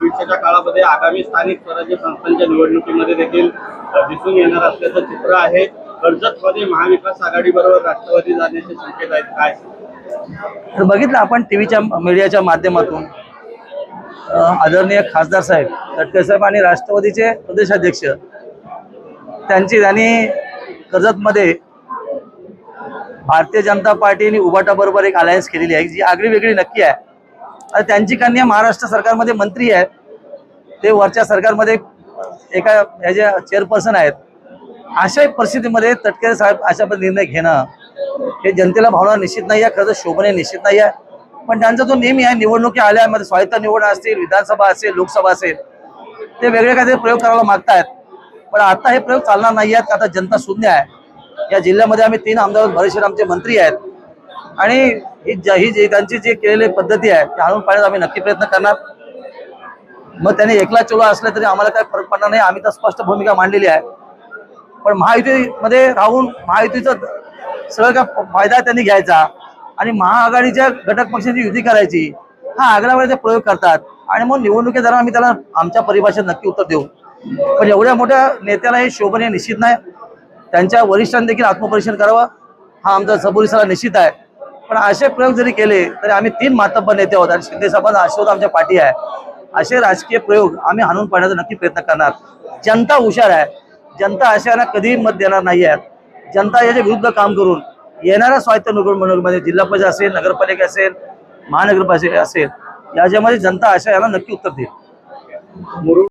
भविष्याच्या काळामध्ये आगामी स्थानिक स्वराज्य संस्थांच्या निवडणुकीमध्ये देखील दिसून येणार असल्याचं चित्र आहे. कर्जतमध्ये महाविकास आघाडी बरोबर राष्ट्रवादी जाण्याचे संकेत आहेत काय? तर बघितलं आपण टीव्हीच्या मीडियाच्या माध्यमातून आदरणीय खासदार साहेब तटकरे साहेब आणि राष्ट्रवादीचे प्रदेशाध्यक्ष त्यांची त्यांनी कर्जतमध्ये भारतीय जनता पार्टी आणि उभाटाबरोबर एक अलायन्स केलेली आहे जी आगळी वेगळी नक्की आहे. त्यांची कन्या महाराष्ट्र सरकारमध्ये मंत्री आहे ते वरच्या सरकारमध्ये एका ह्याचे चेअरपर्सन आहेत. अशा परिस्थितीमध्ये तटकरे साहेब अशा निर्णय घेणं हे जनतेला भावना निश्चित नाही आहे खरं तर निश्चित नाही आहे. पण त्यांचा जो नेहमी आहे निवडणुकी आल्यामध्ये स्वायत्त निवड असतील विधानसभा असेल लोकसभा असेल ते वेगळे काहीतरी प्रयोग करायला मागतायत. पण आता हे प्रयोग चालणार नाही आहेत आता जनता शून्य आहे. या जिल्ह्यामध्ये आम्ही तीन आमदार भरेश्वर आमचे मंत्री आहेत. आणि ही ज- ही जी त्यांची जी केलेली पद्धती आहे ती आणून पाण्यात आम्ही नक्की प्रयत्न करणार. मग त्याने एकला चोला असलं तरी आम्हाला काही फरक पडणार नाही. आम्ही तर स्पष्ट भूमिका मांडलेली आहे. पण महायुतीमध्ये राहून महायुतीचा सगळं काय फायदा त्यांनी घ्यायचा. आणि महाआघाडीच्या घटक पक्षांची युती करायची हा आग्रामध्ये ते प्रयोग करतात. आणि मग निवडणुकी दरम्यान आम्ही त्याला आमच्या परिभाषेत नक्की उत्तर देऊ. पण एवढ्या मोठ्या नेत्याला हे शोभने निश्चित नाही. त्यांच्या वरिष्ठांनी देखील आत्मपरीक्षण करावं. हा आमचा सबुरीसाला निश्चित आहे. पण असे प्रयोग जरी केले तरी आम्ही तीन मातब्बर नेते आहोत आणि शिंदे साहेबांचा आशीर्वाद आमच्या पाठी आहे. असे राजकीय प्रयोग आम्ही हाणून पाडण्याचा नक्की प्रयत्न करणार. जनता हुशार आहे. जनता अशांना कधीही मत देणार नाही आहे जनता याच्या विरुद्ध काम करून येणाऱ्या स्वायत्त निवडणुकीमध्ये जिल्हा परिषद असेल नगरपालिका असेल महानगरपालिका असेल याच्यामध्ये जनता अशा याला नक्की उत्तर देईल.